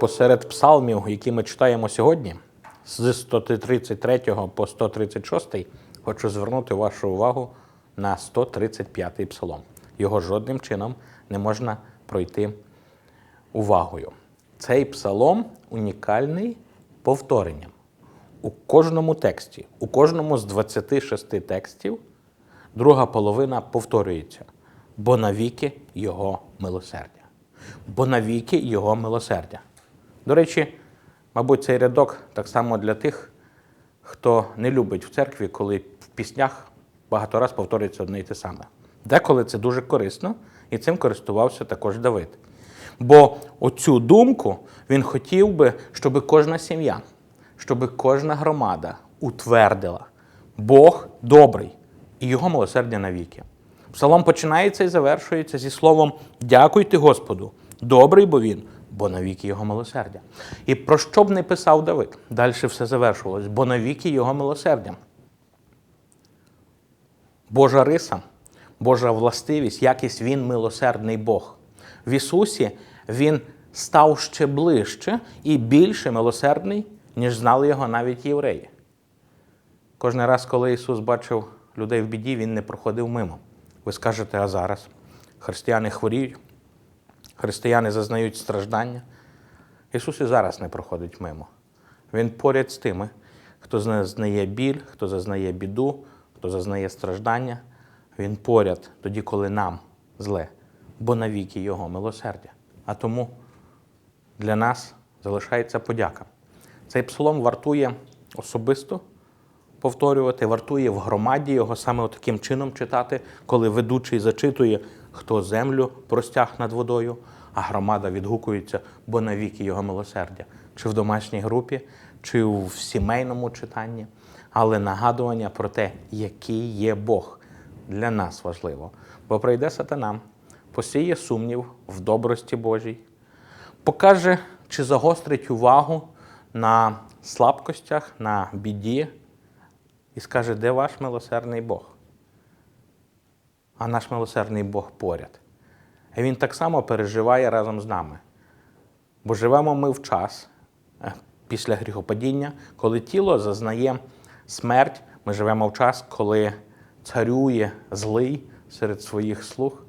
Посеред псалмів, які ми читаємо сьогодні, з 133 по 136, хочу звернути вашу увагу на 135 псалом. Його жодним чином не можна пройти увагою. Цей псалом унікальний повторенням. У кожному тексті, у кожному з 26 текстів, друга половина повторюється, бо навіки його милосердя. Бо навіки його милосердя. До речі, мабуть, цей рядок так само для тих, хто не любить в церкві, коли в піснях багато раз повторюється одне й те саме. Деколи це дуже корисно, і цим користувався також Давид. Бо оцю думку він хотів би, щоб кожна сім'я, щоб кожна громада утвердила Бог добрий і його милосердя навіки. Псалом починається і завершується зі словом Дякуйте Господу, добрий бо він, бо навіки його милосердя. І про що б не писав Давид? Далі все завершувалось, бо навіки його милосердя. Божа риса, Божа властивість, якість він милосердний Бог. В Ісусі Він став ще ближче і більше милосердний, ніж знали його навіть євреї. Кожен раз, коли Ісус бачив людей в біді, Він не проходив мимо. Ви скажете, а зараз християни хворіють, християни зазнають страждання. Ісус і зараз не проходить мимо. Він поряд з тими, хто зазнає біль, хто зазнає біду, хто зазнає страждання. Він поряд тоді, коли нам зле, бо навіки Його милосердя. А тому для нас залишається подяка. Цей псалом вартує особисто повторювати, вартує в громаді його саме таким чином читати, коли ведучий зачитує, хто землю простяг над водою, а громада відгукується, бо навіки його милосердя, чи в домашній групі, чи в сімейному читанні. Але нагадування про те, який є Бог, для нас важливо. Бо прийде сатана, посіє сумнів в добрості Божій, покаже чи загострить увагу на слабкостях, на біді і скаже, де ваш милосердний Бог? А наш милосердний Бог поряд. І Він так само переживає разом з нами. Бо живемо ми в час е, після гріхопадіння, коли тіло зазнає смерть, ми живемо в час, коли царює злий серед своїх слуг.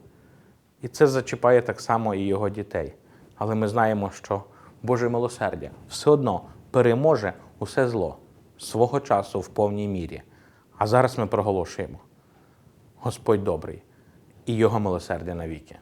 І це зачіпає так само і його дітей. Але ми знаємо, що Боже милосердя все одно переможе усе зло свого часу в повній мірі. А зараз ми проголошуємо: Господь добрий і Його милосердя навіки.